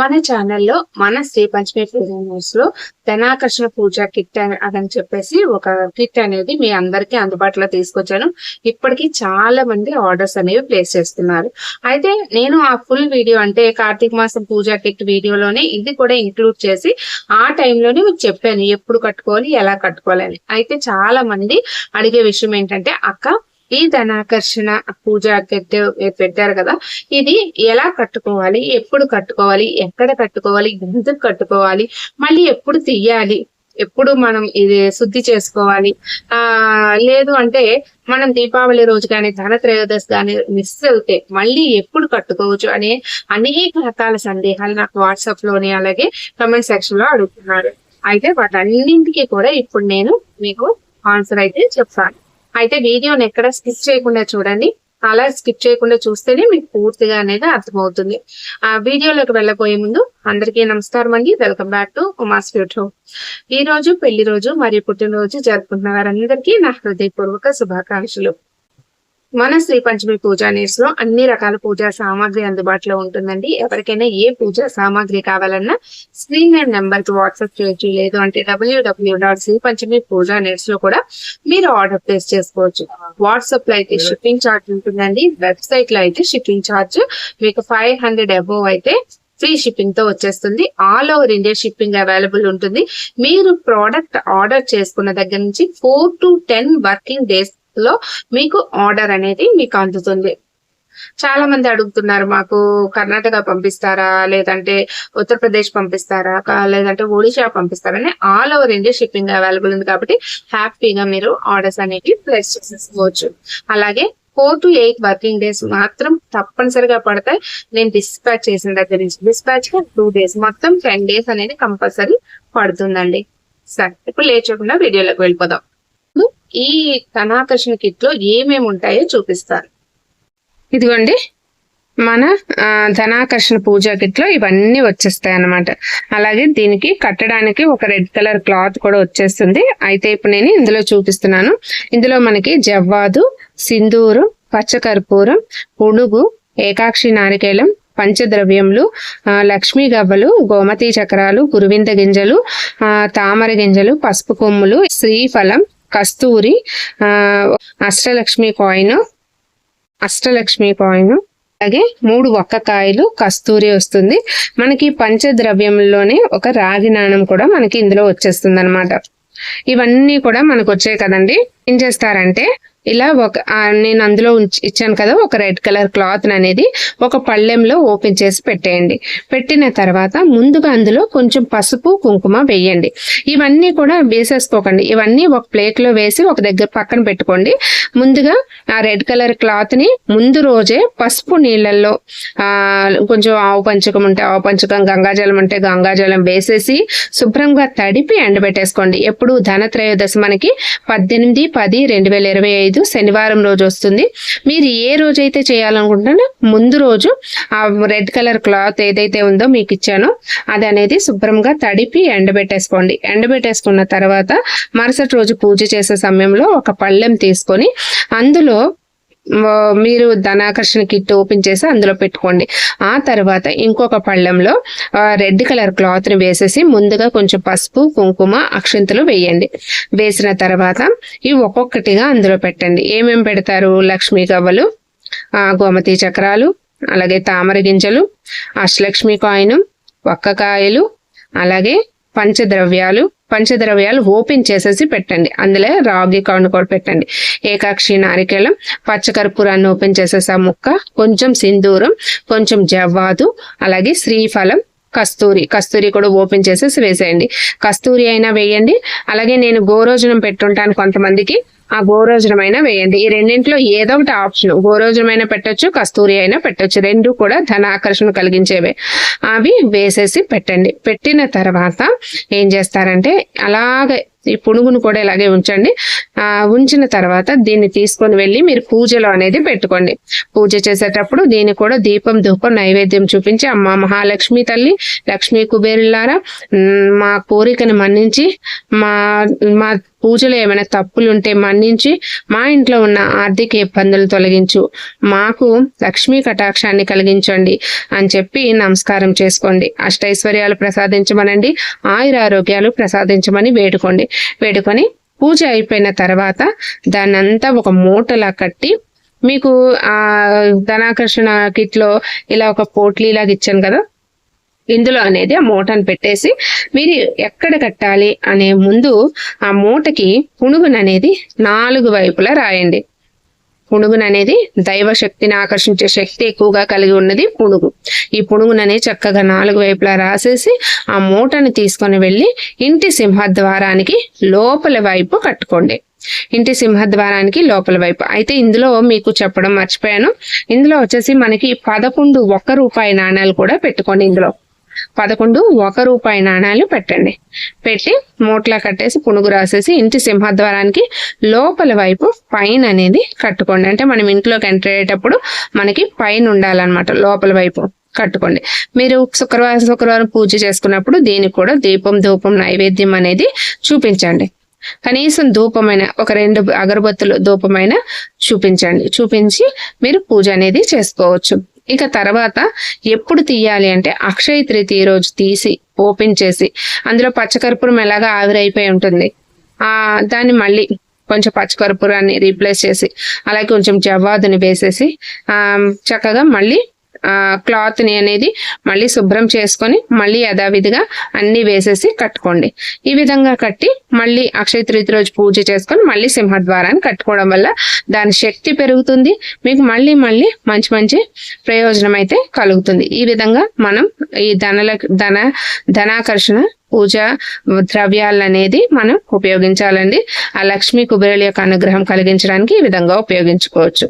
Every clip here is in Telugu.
మన ఛానల్లో మన శ్రీ పంచమి న్యూస్లో ధనాకర్షణ పూజ కిట్ అని అదని చెప్పేసి ఒక కిట్ అనేది మీ అందరికీ అందుబాటులో తీసుకొచ్చాను. ఇప్పటికి చాలా మంది ఆర్డర్స్ అనేవి ప్లేస్ చేస్తున్నారు. అయితే నేను ఆ ఫుల్ వీడియో అంటే కార్తీక మాసం పూజ కిట్ వీడియోలోనే ఇది కూడా ఇంక్లూడ్ చేసి ఆ టైంలోనే మీకు చెప్పాను ఎప్పుడు కట్టుకోవాలి ఎలా కట్టుకోవాలి అని. అయితే చాలా మంది అడిగే విషయం ఏంటంటే అక్క ఈ ధనాకర్షణ పూజ కిట్ పెట్టారు కదా. ఇది ఎలా కట్టుకోవాలి? ఎప్పుడు కట్టుకోవాలి? ఎక్కడ కట్టుకోవాలి? ఎందుకు కట్టుకోవాలి? మళ్ళీ ఎప్పుడు తీయాలి? ఎప్పుడు మనం ఇది శుద్ధి చేసుకోవాలి? ఆ లేదు అంటే మనం దీపావళి రోజు కానీ ధనత్రయోదశి కానీ మిస్ అవుతే మళ్ళీ ఎప్పుడు కట్టుకోవచ్చు అనే అనేక రకాల సందేహాలు నాకు వాట్సాప్లోని అలాగే కమెంట్ సెక్షన్లో అడుగుతున్నారు. అయితే వాటన్నింటికి కూడా ఇప్పుడు నేను మీకు ఆన్సర్ అయితే చెప్తాను. అయితే వీడియోని ఎక్కడ స్కిప్ చేయకుండా చూడండి. అలా స్కిప్ చేయకుండా చూస్తేనే మీకు పూర్తిగా అనేది అర్థమవుతుంది. ఆ వీడియోలోకి వెళ్ళబోయే ముందు అందరికీ నమస్కారం అండి. Welcome back to Uma's YouTube ఈ రోజు పెళ్ళి రోజు మరియు పుట్టినరోజు జరుపుకుంటున్న వారందరికీ నా హృదయపూర్వక శుభాకాంక్షలు. మన శ్రీ పంచమి పూజా నీడ్స్లో అన్ని రకాల పూజా సామాగ్రి అందుబాటులో ఉంటుందండి. ఎవరికైనా ఏ పూజా సామాగ్రి కావాలన్నా స్క్రీన్ అండ్ నెంబర్కి వాట్సాప్ చేయొచ్చు లేదు అంటే డబ్ల్యూడబ్ల్యూ డాట్ శ్రీ పంచమి పూజా నీడ్స్లో కూడా మీరు ఆర్డర్ ప్లేస్ చేసుకోవచ్చు. వాట్సాప్లో అయితే షిప్పింగ్ ఛార్జ్ ఉంటుందండి. వెబ్సైట్లో అయితే షిప్పింగ్ ఛార్జ్ మీకు ఫైవ్ హండ్రెడ్ అబోవ్ అయితే ఫ్రీ షిప్పింగ్తో వచ్చేస్తుంది. All over India shipping available ఉంటుంది. మీరు ప్రోడక్ట్ ఆర్డర్ చేసుకున్న దగ్గర నుంచి four to ten working days లో మీకు ఆర్డర్ అనేది మీకు అందుతుంది చాలా మంది అడుగుతున్నారు మాకు కర్ణాటక పంపిస్తారా లేదంటే ఉత్తరప్రదేశ్ పంపిస్తారా లేదంటే ఒడిశా పంపిస్తారా అని all over India shipping available ఉంది కాబట్టి హ్యాపీగా మీరు ఆర్డర్స్ అనేవి ప్లేస్ చేసేసుకోవచ్చు అలాగే four to eight working days మాత్రం తప్పనిసరిగా పడతాయి. నేను డిస్పాచ్ చేసిన దగ్గర నుంచి డిస్పాచ్గా టూ డేస్ మొత్తం టెన్ డేస్ అనేది కంపల్సరీ పడుతుందండి. సరే ఇప్పుడు లేచకుండా వీడియోలోకి వెళ్ళిపోదాం. ఈ ధనాకర్షణ కిట్లో ఏమేమి ఉంటాయో చూపిస్తాను ఇదిగోండి. మన ఆ, ధనాకర్షణ పూజ కిట్లో ఇవన్నీ వచ్చేస్తాయి అన్నమాట అలాగే దీనికి కట్టడానికి ఒక రెడ్ కలర్ క్లాత్ కూడా వచ్చేస్తుంది. అయితే ఇప్పుడు నేను ఇందులో చూపిస్తున్నాను. ఇందులో మనకి జవ్వాదు సింధూరు పచ్చకర్పూరం పునుగు ఏకాక్షి నారికేళం పంచద్రవ్యములు లక్ష్మీ గవ్వలు గోమతి చక్రాలు గురువింద గింజలు ఆ, తామర గింజలు పసుపు కొమ్ములు శ్రీఫలం కస్తూరి ఆ, అష్టలక్ష్మి కాయిన్ అష్టలక్ష్మి కాయిన్ అలాగే మూడు ఒక్కకాయలు కస్తూరి వస్తుంది. మనకి పంచద్రవ్యంలోనే ఒక రాగి నాణం కూడా మనకి ఇందులో వచ్చేస్తుంది అనమాట ఇవన్నీ కూడా మనకు వచ్చాయి కదండి. ఏం చేస్తారంటే ఇలా ఒక నేను అందులో ఉంచి- ఇచ్చాను కదా ఒక రెడ్ కలర్ క్లాత్ అనేది ఒక పళ్ళెంలో ఓపెన్ చేసి పెట్టేయండి. పెట్టిన తర్వాత ముందుగా అందులో కొంచెం పసుపు కుంకుమ వేయండి. ఇవన్నీ కూడా వేసేసుకోకండి. ఇవన్నీ ఒక ప్లేట్లో వేసి ఒక దగ్గర పక్కన పెట్టుకోండి. ముందుగా ఆ రెడ్ కలర్ క్లాత్ని ముందు రోజే పసుపు నీళ్ళల్లో కొంచెం ఆవు పంచకం ఉంటే ఆవు పంచకం గంగాజలం ఉంటే గంగాజలం వేసేసి శుభ్రంగా తడిపి ఎండబెట్టేసుకోండి. ఎప్పుడు ధనత్రయోదశి మనకి పద్దెనిమిది పది రెండు వేల ఇరవై ఐదు శనివారం రోజు వస్తుంది. మీరు ఏ రోజైతే చేయాలనుకుంటున్నారో ముందు రోజు ఆ రెడ్ కలర్ క్లాత్ ఏదైతే ఉందో మీకు ఇచ్చానో అది అనేది శుభ్రంగా తడిపి ఎండబెట్టేసుకోండి. ఎండబెట్టేసుకున్న తర్వాత మరుసటి రోజు పూజ చేసే సమయంలో ఒక పళ్ళెం తీసుకొని అందులో మీరు ధనాకర్షణ కిట్ ఓపెన్ చేసి అందులో పెట్టుకోండి. ఆ తర్వాత ఇంకొక పళ్ళెంలో రెడ్ కలర్ క్లాత్ని వేసేసి ముందుగా కొంచెం పసుపు కుంకుమ అక్షంతలు వేయండి. వేసిన తర్వాత ఇవి ఒక్కొక్కటిగా అందులో పెట్టండి. ఏమేమి పెడతారు? లక్ష్మీ గవ్వలు గోమతి చక్రాలు అలాగే తామర గింజలు అష్టలక్ష్మి కాయిన్ ఒక్కకాయలు అలాగే పంచద్రవ్యాలు పంచద్రవ్యాలు ఓపెన్ చేసేసి పెట్టండి. అందులో రాగి కాను కూడా పెట్టండి. ఏకాక్షి నారికేళం పచ్చకర్పూరాన్ని ఓపెన్ చేసేసి ఆ ముక్క కొంచెం సింధూరం కొంచెం జవ్వాదు అలాగే శ్రీఫలం కస్తూరి కస్తూరి కూడా ఓపెన్ చేసేసి వేసేయండి. కస్తూరి అయినా వేయండి. అలాగే నేను గోరోజనం పెట్టుంటాను కొంతమందికి. ఆ గోరోజనం అయినా వేయండి. ఈ రెండింటిలో ఏదో ఒకటి ఆప్షన్. గోరోజనం అయినా పెట్టొచ్చు కస్తూరి అయినా పెట్టొచ్చు. రెండు కూడా ధన ఆకర్షణ కలిగించేవే. అవి వేసేసి పెట్టండి. పెట్టిన తర్వాత ఏం చేస్తారంటే అలాగే ఈ పునుగును కూడా ఇలాగే ఉంచండి. ఆ ఉంచిన తర్వాత దీన్ని తీసుకొని వెళ్ళి మీరు పూజలో అనేది పెట్టుకోండి. పూజ చేసేటప్పుడు దీన్ని కూడా దీపం ధూపం నైవేద్యం చూపించి అమ్మ మహాలక్ష్మి తల్లి లక్ష్మీ కుబేరులారా మా కోరికను మన్నించి మా మా పూజలో ఏమైనా తప్పులు ఉంటే మన్నించి మా ఇంట్లో ఉన్న ఆర్థిక ఇబ్బందులు తొలగించు. మాకు లక్ష్మీ కటాక్షాన్ని కలిగించండి అని చెప్పి నమస్కారం చేసుకోండి. అష్టైశ్వర్యాలు ప్రసాదించమనండి. ఆయుర ఆరోగ్యాలు ప్రసాదించమని వేడుకోండి. వేడుకొని పూజ అయిపోయిన తర్వాత దాన్నంతా ఒక మూటలా కట్టి మీకు ఆ ధనాకర్షణ కిట్లో ఇలా ఒక పోట్లీ ఇచ్చాను కదా ఇందులో అనేది ఆ మూటను పెట్టేసి మీరు ఎక్కడ కట్టాలి అనే ముందు ఆ మూటకి పునుగుననేది నాలుగు వైపులా రాయండి. పునుగుననేది దైవ శక్తిని ఆకర్షించే శక్తి ఎక్కువగా కలిగి ఉన్నది పునుగు. ఈ పునుగుననే చక్కగా నాలుగు వైపులా రాసేసి ఆ మూటను తీసుకొని వెళ్ళి ఇంటి సింహద్వారానికి లోపల వైపు కట్టుకోండి. ఇంటి సింహద్వారానికి లోపల వైపు. అయితే ఇందులో మీకు చెప్పడం మర్చిపోయాను. ఇందులో వచ్చేసి మనకి పదకొండు ఒక్క రూపాయి నాణ్యాలు కూడా పెట్టుకోండి ఇందులో. పదకొండు ఒక రూపాయి నాణ్యాలు పెట్టండి. పెట్టి మూట్లా కట్టేసి పునుగు రాసేసి ఇంటి సింహద్వారానికి లోపల వైపు పైన అనేది కట్టుకోండి. అంటే మనం ఇంట్లోకి ఎంటర్ అయ్యేటప్పుడు మనకి పైన ఉండాలన్నమాట లోపల వైపు కట్టుకోండి. మీరు శుక్రవారం శుక్రవారం పూజ చేసుకున్నప్పుడు దీనికి కూడా దీపం ధూపం నైవేద్యం అనేది చూపించండి. కనీసం ధూపమైన ఒక రెండు అగరబత్తులు ధూపమైన చూపించండి. చూపించి మీరు పూజ అనేది చేసుకోవచ్చు. ఇక తర్వాత ఎప్పుడు తీయాలి అంటే అక్షయ తృతీయ రోజు తీసి ఓపెన్ చేసి అందులో పచ్చకర్పూరం ఎలాగా ఆవిరైపోయి ఉంటుంది. ఆ దాన్ని మళ్ళీ కొంచెం పచ్చకర్పూరాన్ని రీప్లేస్ చేసి అలాగే కొంచెం జవ్వాదుని వేసేసి ఆ చక్కగా మళ్ళీ క్లాత్ని అనేది మళ్ళీ శుభ్రం చేసుకొని మళ్ళీ యథావిధిగా అన్ని వేసేసి కట్టుకోండి. ఈ విధంగా కట్టి మళ్ళీ అక్షయ తృతీయ రోజు పూజ చేసుకొని మళ్ళీ సింహద్వారాన్ని కట్టుకోవడం వల్ల దాని శక్తి పెరుగుతుంది. మీకు మళ్ళీ మళ్ళీ మంచి మంచి ప్రయోజనం అయితే కలుగుతుంది. ఈ విధంగా మనం ఈ ధనల ధన ధనాకర్షణ పూజ ద్రవ్యాలు అనేది మనం ఉపయోగించాలండి. ఆ లక్ష్మీ కుబేరుల యొక్క అనుగ్రహం కలిగించడానికి ఈ విధంగా ఉపయోగించుకోవచ్చు.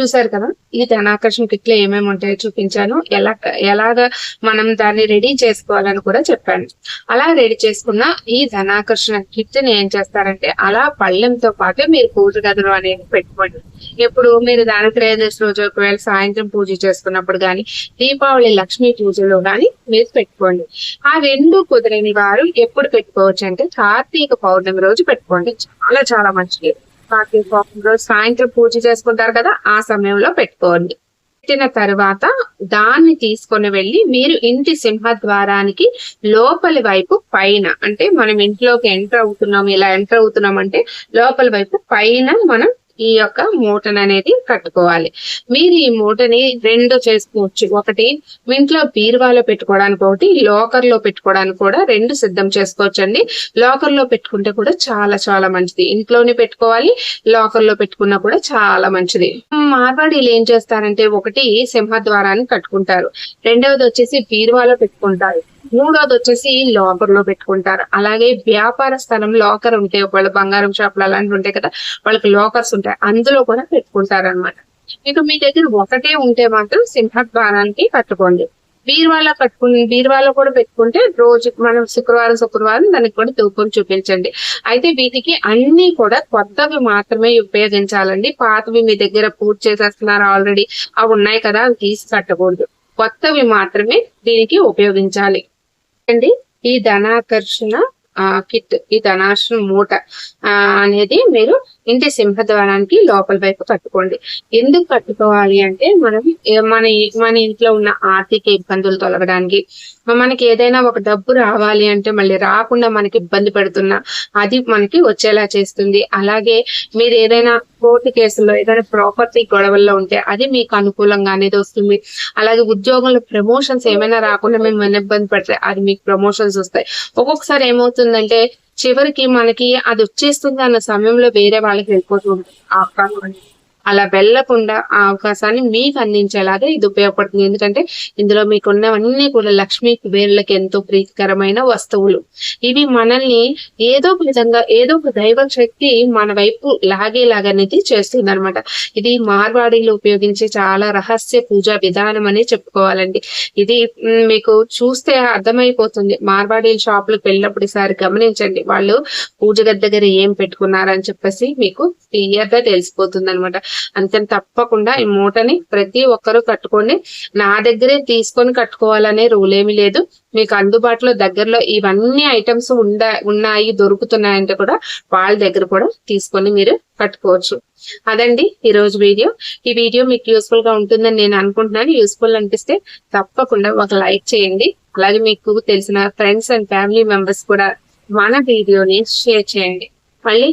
చూసారు కదా? ఈ ధనాకర్షణ కిట్లో ఏమేమి ఉంటాయో చూపించాను. ఎలా ఎలాగా మనం దాన్ని రెడీ చేసుకోవాలని కూడా చెప్పాను. అలా రెడీ చేసుకున్న ఈ ధనాకర్షణ కిట్ని ఏం చేస్తారంటే అలా పళ్ళెంతో పాటు మీరు పూజ గదులు అనేది పెట్టుకోండి. ఎప్పుడు మీరు దాని త్రయోదశి రోజు ఒకవేళ సాయంత్రం పూజ చేసుకున్నప్పుడు కానీ దీపావళి లక్ష్మీ పూజలో కానీ మీరు పెట్టుకోండి. ఆ రెండు కుదరని వారు ఎప్పుడు పెట్టుకోవచ్చు అంటే కార్తీక పౌర్ణమి రోజు పెట్టుకోండి. చాలా చాలా మంచిది. కార్తీక రోజు సాయంత్రం పూజ చేసుకుంటారు కదా ఆ సమయంలో పెట్టుకోండి. పెట్టిన తర్వాత దాన్ని తీసుకొని వెళ్ళి మీరు ఇంటి సింహద్వారానికి లోపలి వైపు పైన అంటే మనం ఇంట్లోకి ఎంటర్ అవుతున్నాం ఇలా ఎంటర్ అవుతున్నాం అంటే లోపలి వైపు పైన మనం ఈ యొక్క మూటను అనేది కట్టుకోవాలి. మీరు ఈ మూటని రెండు చేసుకోవచ్చు. ఒకటి మీ ఇంట్లో బీరువాలో పెట్టుకోవడానికి ఒకటి లోకర్లో పెట్టుకోవడానికి కూడా రెండు సిద్ధం చేసుకోవచ్చు అండి లోకర్లో పెట్టుకుంటే కూడా చాలా చాలా మంచిది. ఇంట్లోనే పెట్టుకోవాలి లోకర్లో పెట్టుకున్నా కూడా చాలా మంచిది. మార్వాడీలు ఏం చేస్తారంటే ఒకటి సింహద్వారాన్ని కట్టుకుంటారు. రెండవది వచ్చేసి బీరువాలో పెట్టుకుంటారు. మూడోది వచ్చేసి లాకర్లో పెట్టుకుంటారు. అలాగే వ్యాపార స్థలం లాకర్ ఉంటే వాళ్ళు బంగారం షాపులు అలాంటివి ఉంటాయి కదా. వాళ్ళకి లాకర్స్ ఉంటాయి. అందులో కూడా పెట్టుకుంటారు అనమాట మీకు మీ దగ్గర ఒకటే ఉంటే మాత్రం సింహద్వారానికి కట్టుకోండి. బీరువాలో కట్టుకుని బీరువాలో కూడా పెట్టుకుంటే రోజు మనం శుక్రవారం శుక్రవారం దానికి కూడా తూకం చూపించండి. అయితే వీటికి అన్ని కూడా కొత్తవి మాత్రమే ఉపయోగించాలండి. పాతవి మీ దగ్గర పూర్తి చేసేస్తున్నారు ఆల్రెడీ. అవి ఉన్నాయి కదా అవి తీసి కట్టకూడదు. కొత్తవి మాత్రమే దీనికి ఉపయోగించాలి. అండి ఈ ధనాకర్షణ కిట్ ఈ ధనాశ్రం మూట అనేది మీరు ఇంటి సింహద్వారానికి లోపల వైపు కట్టుకోండి. ఎందుకు కట్టుకోవాలి అంటే మనం మన మన ఇంట్లో ఉన్న ఆర్థిక ఇబ్బందులు తొలగడానికి. మనకి ఏదైనా ఒక డబ్బు రావాలి అంటే మళ్ళీ రాకుండా మనకి ఇబ్బంది పెడుతున్నా అది మనకి వచ్చేలా చేస్తుంది. అలాగే మీరు ఏదైనా కోర్టు కేసుల్లో ఏదైనా ప్రాపర్టీ గొడవల్లో ఉంటే అది మీకు అనుకూలంగా అనేది వస్తుంది. అలాగే ఉద్యోగంలో ప్రమోషన్స్ ఏమైనా రాకుండా మేము ఇబ్బంది పడితే అది మీకు ప్రమోషన్స్ వస్తాయి. ఒక్కొక్కసారి ఏమవుతుందంటే చివరికి మనకి అది వచ్చేస్తుంది అన్న సమయంలో వేరే వాళ్ళకి వెళ్ళిపోతుంది ఆ అవకాశం అలా వెళ్ళకుండా ఆ అవకాశాన్ని మీకు అందించేలాగా ఇది ఉపయోగపడుతుంది. ఎందుకంటే ఇందులో మీకున్నవన్నీ కూడా లక్ష్మీ కుబేరులకు ఎంతో ప్రీతికరమైన వస్తువులు. ఇవి మనల్ని ఏదో ఒక విధంగా ఏదో ఒక దైవ శక్తి మన వైపు లాగేలాగనేది చేస్తుంది అనమాట ఇది మార్వాడీలు ఉపయోగించే చాలా రహస్య పూజా విధానం అని చెప్పుకోవాలండి. ఇది మీకు చూస్తే అర్థమైపోతుంది. మార్వాడీల షాపులకు వెళ్ళినప్పుడు ఈసారి గమనించండి. వాళ్ళు పూజ గద్ద దగ్గర ఏం పెట్టుకున్నారని చెప్పేసి మీకు క్లియర్గా తెలిసిపోతుంది అనమాట అందుకని తప్పకుండా ఈ మూటని ప్రతి ఒక్కరూ కట్టుకోండి. నా దగ్గరే తీసుకొని కట్టుకోవాలనే రూల్ ఏమీ లేదు. మీకు అందుబాటులో దగ్గరలో ఇవన్నీ ఐటమ్స్ ఉండ ఉన్నాయి దొరుకుతున్నాయంటే కూడా వాళ్ళ దగ్గర కూడా తీసుకొని మీరు కట్టుకోవచ్చు. అదండి ఈ రోజు వీడియో. ఈ వీడియో మీకు యూస్ఫుల్గా ఉంటుందని నేను అనుకుంటున్నాను. యూస్ఫుల్ అనిపిస్తే తప్పకుండా ఒక లైక్ చేయండి. అలాగే మీకు తెలిసిన ఫ్రెండ్స్ అండ్ ఫ్యామిలీ మెంబర్స్ కూడా మన వీడియోని షేర్ చేయండి. మళ్ళీ